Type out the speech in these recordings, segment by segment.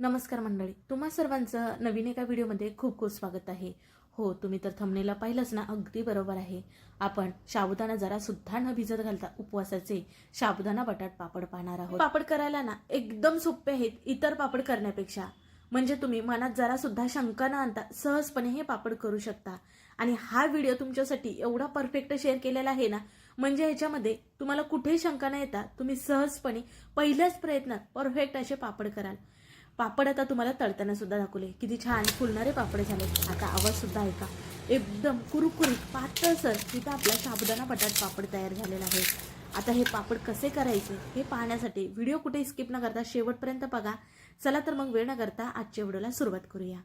नमस्कार मंडळी तुम्हा सर्वांचं नवीन एका व्हिडिओमध्ये खूप खूप स्वागत आहे. हो तुम्ही तर थंबनेला पाहिलंच ना अगदी बरोबर आहे. आपण साबुदाणा जरा सुद्धा न भिजत घालता उपवासाचे साबुदाणा बटाट पापड पाहणार आहोत. पापड करायला ना एकदम सोपे आहेत इतर पापड करण्यापेक्षा. म्हणजे तुम्ही मनात जरा सुद्धा शंका न आणता सहजपणे हे पापड करू शकता. आणि हा व्हिडिओ तुमच्यासाठी एवढा परफेक्ट शेअर केलेला आहे ना म्हणजे ह्याच्यामध्ये तुम्हाला कुठेही शंका न येता तुम्ही सहजपणे पहिल्याच प्रयत्नात परफेक्ट असे पापड कराल. पापड आता तुम्हाला तळताना सुद्धा दाखवले. किती छान फुलणारे पापड झाले. आता आवाज सुद्धा ऐका. एकदम कुरुकुरीत पातळसर तिथं आपला साबुदाणा बटाट पापड तयार झालेला आहे. आता हे पापड कसे करायचे हे पाहण्यासाठी व्हिडिओ कुठे स्किप न करता शेवटपर्यंत बघा. चला तर मग वेळ न करता आजच्या व्हिडिओला सुरुवात करूया.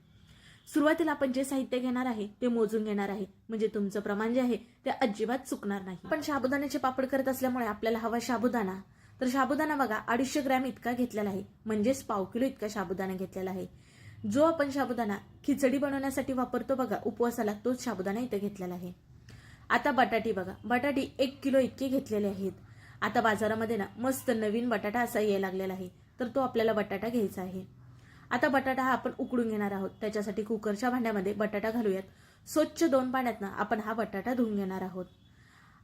सुरुवातीला आपण जे साहित्य घेणार आहे ते मोजून घेणार आहे. म्हणजे तुमचं प्रमाण जे आहे ते अजिबात चुकणार नाही. पण साबुदाण्याचे पापड करत असल्यामुळे आपल्याला हवा साबुदाणा. तर साबुदाणा बघा अडीचशे ग्रॅम इतका घेतलेला आहे. म्हणजेच पाव किलो इतका साबुदाणा घेतलेला आहे. जो आपण साबुदाणा खिचडी बनवण्यासाठी वापरतो बघा उपवासाला तोच साबुदाणा इथं घेतलेला आहे. आता बटाटी बघा बटाटी एक किलो इतके घेतलेले आहेत. आता बाजारामध्ये ना मस्त नवीन बटाटा असा यायला लागलेला आहे तर तो आपल्याला बटाटा घ्यायचा आहे. आता बटाटा हा आपण उकडून घेणार आहोत. त्याच्यासाठी कुकरच्या भांड्यामध्ये बटाटा घालूयात. स्वच्छ दोन पाण्यातनं आपण हा बटाटा धुवून घेणार आहोत.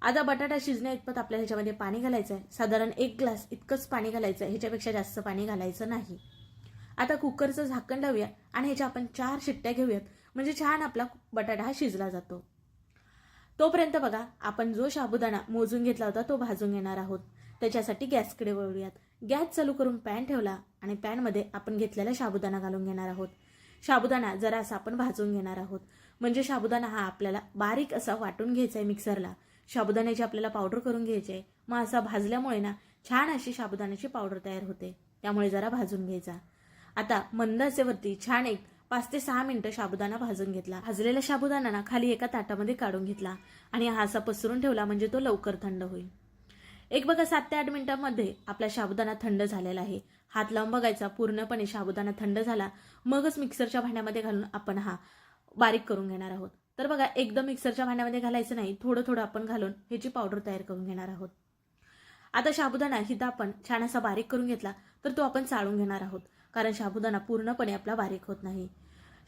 आता बटाटा शिजण्या इतपत आपल्याला ह्याच्यामध्ये पाणी घालायचं आहे साधारण एक ग्लास इतकंच पाणी घालायचं आहे ह्याच्यापेक्षा जास्त पाणी घालायचं नाही. आता कुकरचं झाकण लावूया आणि ह्याच्या आपण चार शिट्ट्या घेऊयात. म्हणजे छान आपला बटाटा हा शिजला जातो. तोपर्यंत बघा आपण जो साबुदाणा मोजून घेतला होता तो भाजून घेणार आहोत. त्याच्यासाठी गॅसकडे वळूयात. गॅस चालू करून पॅन ठेवला आणि पॅनमध्ये आपण घेतलेला साबुदाणा घालून घेणार आहोत. साबुदाणा जरा असा आपण भाजून घेणार आहोत. म्हणजे साबुदाणा हा आपल्याला बारीक असा वाटून घ्यायचा आहे मिक्सरला साबुदाण्याची आपल्याला पावडर करून घ्यायची आहे. मग असा भाजल्यामुळे ना छान अशी साबुदाण्याची पावडर तयार होते. त्यामुळे जरा भाजून घ्यायचा. आता मंद आचेवरती छान एक पाच ते सहा मिनिटं साबुदाणा भाजून घेतला. भाजलेला साबुदाणा ना खाली एका ताटामध्ये काढून घेतला आणि हा असा पसरून ठेवला म्हणजे तो लवकर थंड होईल. एक बघा सात ते आठ मिनिटांमध्ये आपला साबुदाणा थंड झालेला आहे. हात लावून बघायचा पूर्णपणे साबुदाणा थंड झाला मगच मिक्सरच्या भांड्यामध्ये घालून आपण हा बारीक करून घेणार आहोत. तर बघा एकदम मिक्सरच्या भांड्यामध्ये घालायचं नाही थोडं थोडं आपण घालून ह्याची पावडर तयार करून घेणार आहोत. आता साबुदाणा हिथं आपण छान असा बारीक करून घेतला तर तो आपण चाळून घेणार आहोत कारण साबुदाणा पूर्णपणे आपला बारीक होत नाही.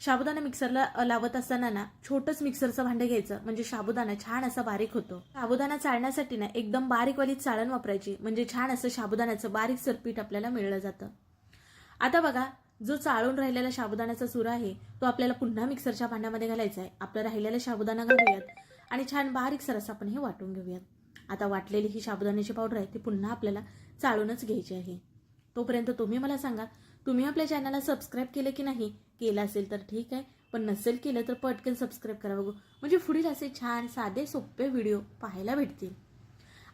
साबुदाणा मिक्सरला लावत असताना ना छोटंच मिक्सरचं भांडं घ्यायचं म्हणजे साबुदाणा छान असा बारीक होतो. साबुदाणा चाळण्यासाठी ना एकदम बारीकवाली चाळण वापरायची म्हणजे छान असं साबुदाण्याचं बारीक सरपीठ आपल्याला मिळलं जातं. आता बघा जो चाळून राहिलेला साबुदाण्याचा सूर आहे तो आपल्याला पुन्हा मिक्सरच्या भांड्यामध्ये घालायचा आहे. आपलं राहिलेला साबुदाणा घालूयात आणि छान बारीक सरस आपण हे वाटून घेऊयात. आता वाटलेली ही साबुदाण्याची पावडर आहे ती पुन्हा आपल्याला चाळूनच घ्यायची आहे. तोपर्यंत तुम्ही मला सांगा तुम्ही आपल्या चॅनलला सबस्क्राईब केलं की नाही? केलं असेल तर ठीक आहे पण नसेल केलं तर पटकन सबस्क्राईब करा बघू. म्हणजे पुढील असे छान साधे सोपे व्हिडिओ पाहायला भेटतील.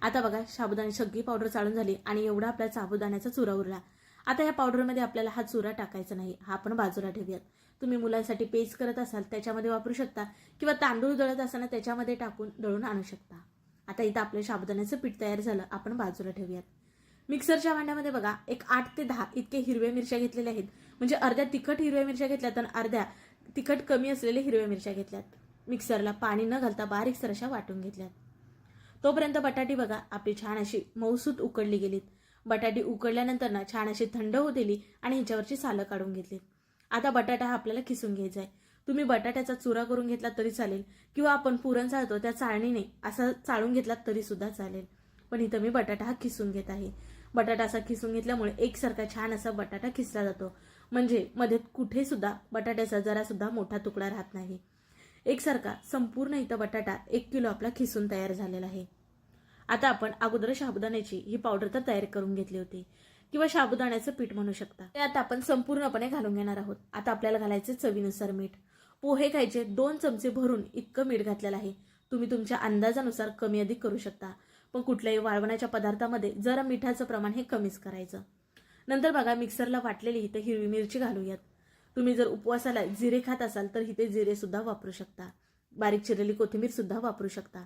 आता बघा साबुदाणे सगळी पावडर चाळून झाली आणि एवढा आपला साबुदाण्याचा चुरा उरला. आता या पावडरमध्ये आपल्याला हा चुरा टाकायचा नाही. हा आपण बाजूला ठेवूयात. तुम्ही मुलांसाठी पेज करत असाल त्याच्यामध्ये वापरू शकता. किंवा तांदूळ दळत असताना त्याच्यामध्ये टाकून दळून आणू शकता. आता इथं आपलं शाबदाण्याचं पीठ तयार झालं. आपण बाजूला ठेवूयात. मिक्सरच्या भांड्यामध्ये बघा एक आठ ते दहा इतके हिरव्या मिरच्या घेतलेल्या आहेत. म्हणजे अर्ध्या तिखट हिरव्या मिरच्या घेतल्यात आणि अर्ध्या तिखट कमी असलेल्या हिरव्या मिरच्या घेतल्यात. मिक्सरला पाणी न घालता बारीकसर अशा वाटून घेतल्यात. तोपर्यंत बटाटी बघा आपली छान अशी मौसूत उकडली गेलीत. बटाटे उकडल्यानंतर ना छान अशी थंड होऊ दिली आणि ह्याच्यावरची सालं काढून घेतली. आता बटाटा हा आपल्याला खिसून घ्यायचा आहे. तुम्ही बटाट्याचा चुरा करून घेतला तरी चालेल किंवा आपण पुरण चाळतो त्या चाळणीने असा चाळून घेतला तरी सुद्धा चालेल. पण इथं मी बटाटा हा खिसून घेत आहे. बटाटा असा खिसून घेतल्यामुळे एकसारखा छान असा बटाटा खिसला जातो. म्हणजे मध्ये कुठे सुद्धा बटाट्याचा जरा सुद्धा मोठा तुकडा राहत नाही. एकसारखा संपूर्ण इथं बटाटा एक किलो आपला खिसून तयार झालेला आहे. आता आपण अगोदर साबुदाण्याची ही पावडर तर तयार करून घेतली होती. किंवा साबुदाण्याचं पीठ म्हणू शकता. ते आता आपण संपूर्णपणे घालून घेणार आहोत. आता आपल्याला घालायचे चवीनुसार मीठ. पोहे खायचे दोन चमचे भरून इतकं मीठ घातलेलं आहे. तुम्ही तुमच्या अंदाजानुसार कमी अधिक करू शकता. पण कुठल्याही वाळवण्याच्या पदार्थामध्ये जरा मिठाचं प्रमाण हे कमीच करायचं. नंतर बघा मिक्सरला वाटलेली इथं हिरवी मिरची घालूयात. तुम्ही जर उपवासाला जिरे खात असाल तर इथे जिरे सुद्धा वापरू शकता. बारीक चिरलेली कोथिंबीर सुद्धा वापरू शकता.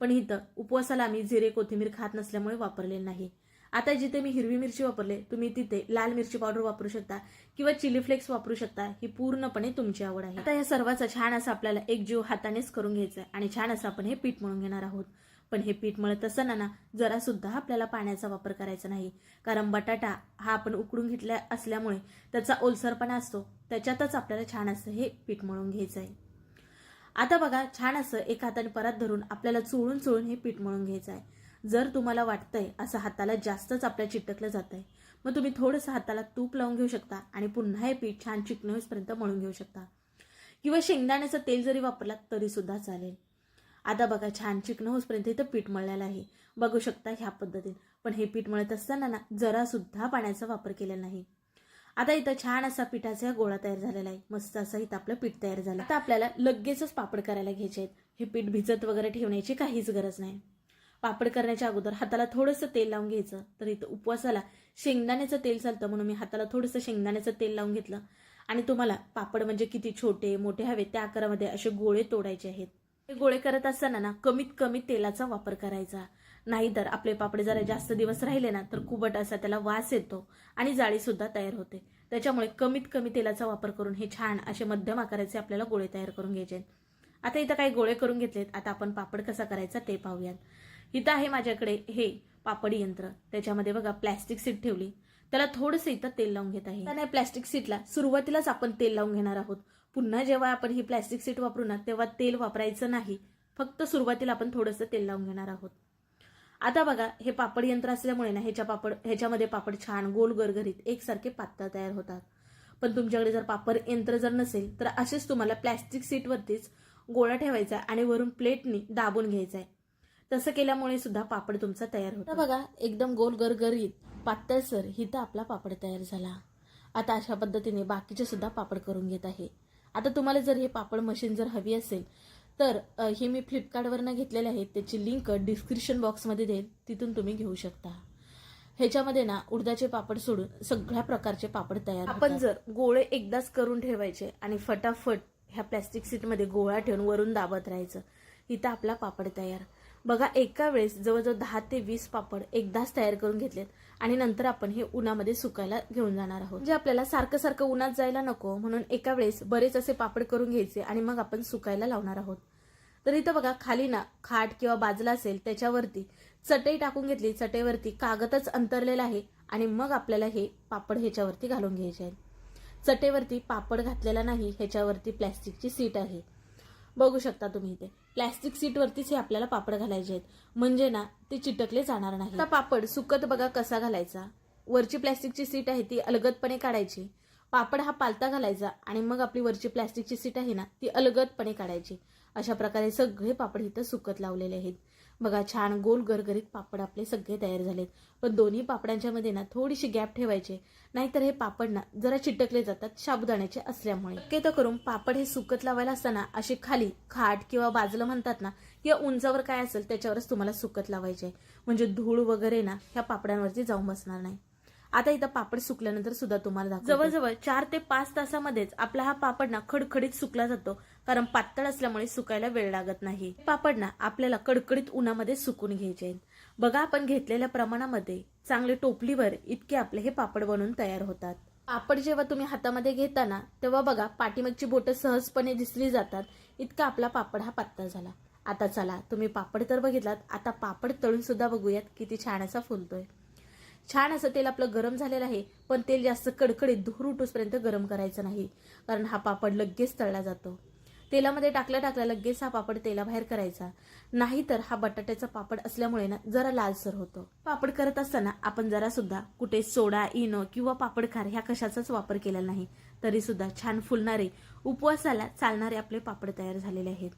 पण इथं उपवासाला आम्ही जिरे कोथिंबीर खात नसल्यामुळे वापरले नाही. आता जिथे मी हिरवी मिरची वापरले तुम्ही तिथे लाल मिरची पावडर वापरू शकता किंवा चिली फ्लेक्स वापरू शकता ही पूर्णपणे तुमची आवड आहे. आता या सर्वाचा छान असा आपल्याला एक जीव हातानेच करून घ्यायचा आहे आणि छान असं आपण हे पीठ म्हणून घेणार आहोत. पण हे पीठ मळत असताना ना जरा सुद्धा आपल्याला पाण्याचा वापर करायचा नाही. कारण बटाटा हा आपण उकडून घेतला असल्यामुळे त्याचा ओलसरपणा असतो त्याच्यातच आपल्याला छान असं हे पीठ मळून घ्यायचं आहे आता बघा छान असं एका हाताने परत धरून आपल्याला चोळून चोळून हे पीठ मळून घ्यायचं आहे. जर तुम्हाला वाटतंय असं हाताला जास्तच आपल्या चिटकलं जात आहे मग तुम्ही थोडंसं हाताला तूप लावून घेऊ शकता आणि पुन्हा हे पीठ छान चिकन मळून घेऊ शकता. किंवा शेंगदाण्याचं तेल जरी वापरलात तरी सुद्धा चालेल. आता बघा छान चिकन होईपर्यंत इथं पीठ मळलेलं आहे. बघू शकता ह्या पद्धतीने पण हे पीठ मळत असताना ना जरासुद्धा पाण्याचा वापर केलेला नाही. आता इथं छान असा पिठाचा गोळा तयार झालेला आहे. मस्त असं इथं आपलं पीठ तयार झालं. आता आपल्याला लगेचच पापड करायला घ्यायचे आहेत. हे पीठ भिजत वगैरे ठेवण्याची काहीच गरज नाही. पापड करण्याच्या अगोदर हाताला थोडंसं तेल लावून घ्यायचं. तर इथं उपवासाला शेंगदाण्याचं तेल चालतं म्हणून मी हाताला थोडंसं शेंगदाण्याचं तेल लावून घेतलं. आणि तुम्हाला पापड म्हणजे किती छोटे मोठे हवे त्या आकारामध्ये असे गोळे तोडायचे आहेत. गोळे करत असताना ना कमीत कमी तेलाचा वापर करायचा. नाही तर आपले पापडे जरा जास्त दिवस राहिले ना तर कुबट असा त्याला वास येतो आणि जाळी सुद्धा तयार होते. त्याच्यामुळे कमीत कमी तेलाचा वापर करून हे छान असे मध्यम आकाराचे आपल्याला गोळे तयार करून घ्यायचे. आता इथं काही गोळे करून घेतलेत? आता आपण पापड कसा करायचा ते पाहूयात. इथं आहे माझ्याकडे हे पापड यंत्र. त्याच्यामध्ये बघा प्लॅस्टिक सीट ठेवली. त्याला थोडंसं इथं तेल लावून घेत आहे. प्लॅस्टिक सीटला सुरुवातीलाच आपण तेल लावून घेणार आहोत. पुन्हा जेव्हा आपण ही प्लॅस्टिक सीट वापरू ना तेव्हा तेल वापरायचं नाही. फक्त सुरुवातीला आपण थोडंसं तेल लावून घेणार आहोत. आता बघा हे पापड यंत्र असल्यामुळे ना ह्याच्या पापड ह्याच्यामध्ये पापड छान गोल गरगरीत एकसारखे पातळ तयार होतात. पण तुमच्याकडे जर पापड यंत्र जर नसेल तर असेच तुम्हाला प्लॅस्टिक सीटवरतीच गोळा ठेवायचा आणि वरून प्लेटनी दाबून घ्यायचा आहे. तसं केल्यामुळे सुद्धा पापड तुमचा तयार होतो. बघा एकदम गोल गरगरीत पातळसर हिथं आपला पापड तयार झाला. आता अशा पद्धतीने बाकीचे सुद्धा पापड करून घेत आहे. आता तुम्हाला जर हे पापड मशीन जर हवी असेल तर हे मी फ्लिपकार्टवरनं घेतलेले आहेत. त्याची लिंक डिस्क्रिप्शन बॉक्समध्ये देईल तिथून तुम्ही घेऊ शकता. ह्याच्यामध्ये ना उडदाचे पापड सोडून सगळ्या प्रकारचे पापड तयार आपण जर गोळे एकदाच करून ठेवायचे आणि फटाफट ह्या प्लॅस्टिक सीटमध्ये गोळा ठेवून वरून दाबत राहायचं इथं आपला पापड तयार. बघा एका वेळेस जवळजवळ दहा ते वीस पापड एकदाच तयार करून घेतलेत आणि नंतर आपण हे उन्हामध्ये सुकायला घेऊन जाणार आहोत. जे आपल्याला सारखं सारखं उन्हात जायला नको म्हणून एका वेळेस बरेच असे पापड करून घ्यायचे आणि मग आपण सुकायला लावणार आहोत. तर इथं बघा खाली ना खाट किंवा बाजला असेल त्याच्यावरती चटई टाकून घेतली. चटईवरती कागदच अंतरलेला आहे आणि मग आपल्याला हे पापड ह्याच्यावरती घालून घ्यायचे आहेत. चटईवरती पापड घातलेला नाही ह्याच्यावरती प्लॅस्टिकची सीट आहे. बघू शकता तुम्ही इथे. प्लॅस्टिक सीटवरतीच हे आपल्याला पापड घालायचे आहेत. म्हणजे ना ते चिटकले जाणार नाही. आता पापड सुकत बघा कसा घालायचा. वरची प्लॅस्टिकची सीट आहे ती अलगदपणे काढायची. पापड हा पालता घालायचा आणि मग आपली वरची प्लॅस्टिकची सीट आहे ना ती अलगदपणे काढायची. अशा प्रकारे सगळे पापड इथं सुकत लावलेले आहेत. बघा छान गोल गरगरीत पापड आपले सगळे तयार झालेत. पण दोन्ही पापडांच्या मध्ये ना थोडीशी गॅप ठेवायचे. नाहीतर हे पापड ना जरा चिटकले जातात साबुदाण्याचे असल्यामुळे. शक्यतो करून पापड हे सुकत लावायला असताना अशी खाली खाट किंवा बाजलं म्हणतात ना किंवा उंचावर काय असेल त्याच्यावरच तुम्हाला सुकत लावायचे. म्हणजे धूळ वगैरे ना ह्या पापडांवरती जाऊन बसणार नाही. आता इथं पापड सुकल्यानंतर सुद्धा तुम्हाला जवळजवळ चार ते पाच तासामध्येच आपला हा पापड ना खडखडीत सुकला जातो. कारण पातळ असल्यामुळे सुकायला वेळ लागत नाही. पापड ना आपल्याला कडकडीत उन्हामध्ये सुकून घ्यायचे. बघा आपण घेतलेल्या प्रमाणामध्ये चांगले टोपलीवर इतके आपले हे पापड बनवून तयार होतात. पापड जेव्हा तुम्ही हातामध्ये घेताना तेव्हा बघा पाठीमागची बोटं सहजपणे दिसली जातात. इतका आपला पापड हा पातळ झाला. आता चला तुम्ही पापड तर बघितलात. आता पापड तळून सुद्धा बघूयात किती छान असा फुलतोय. छान असं तेल आपलं गरम झालेलं आहे पण तेल जास्त कडकडीत धूर उठूसपर्यंत गरम करायचं नाही कारण हा पापड लगेच तळला जातो. तेलामध्ये टाकल्या टाकल्या लगेच हा पापड तेलाबाहेर करायचा. नाहीतर हा बटाट्याचा पापड असल्यामुळे ना जरा लालसर होतो. पापड करत असताना आपण जरा सुद्धा कुठे सोडा इनो किंवा पापड खार ह्या कशाचाच वापर केला नाही. तरी सुद्धा छान फुलणारे उपवासाला चालणारे आपले पापड तयार झालेले आहेत.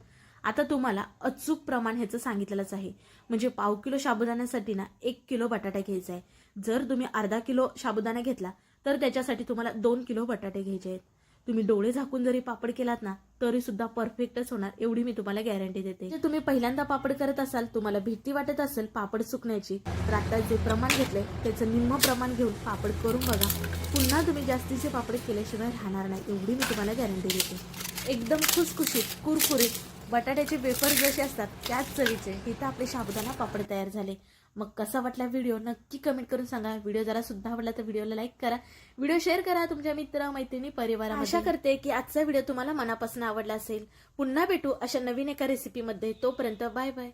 आता तुम्हाला अचूक प्रमाण ह्याचं सांगितलेलंच आहे. म्हणजे पाव किलो साबुदाण्यासाठी ना एक किलो बटाटा घ्यायचा आहे जर तुम्ही अर्धा किलो साबुदाणा घेतला तर त्याच्यासाठी तुम्हाला दोन किलो बटाटे घ्यायचे आहेत. तुम्ही डोळे झाकून जरी पापड केलात ना तरी सुद्धा परफेक्टच होणार एवढी मी तुम्हाला गॅरंटी देते. तुम्ही पहिल्यांदा पापड करत असाल तुम्हाला भीती वाटत असेल पापड सुकण्याची तर आता जे प्रमाण घेतले त्याचं निम्म प्रमाण घेऊन पापड करून बघा. पुन्हा तुम्ही जास्तीचे पापड केल्याशिवाय राहणार नाही एवढी मी तुम्हाला गॅरंटी देते. एकदम खुसखुशीत कुरकुरीत बटाट्याचे वेफर जसे असतात त्याच चवीचे इथं आपले साबुदाणा पापड तयार झाले. मग कसा वाटला व्हिडिओ नक्की कमेंट करून सांगा. व्हिडिओ जरा सुद्धा आवडला तर व्हिडिओला लाईक करा. व्हिडिओ शेअर करा तुमच्या मित्र मैत्रिणी परिवार आशा करते की आजचा व्हिडिओ तुम्हाला मनापासून आवडला असेल. पुन्हा भेटू अशा नवीन एका रेसिपीमध्ये तोपर्यंत बाय बाय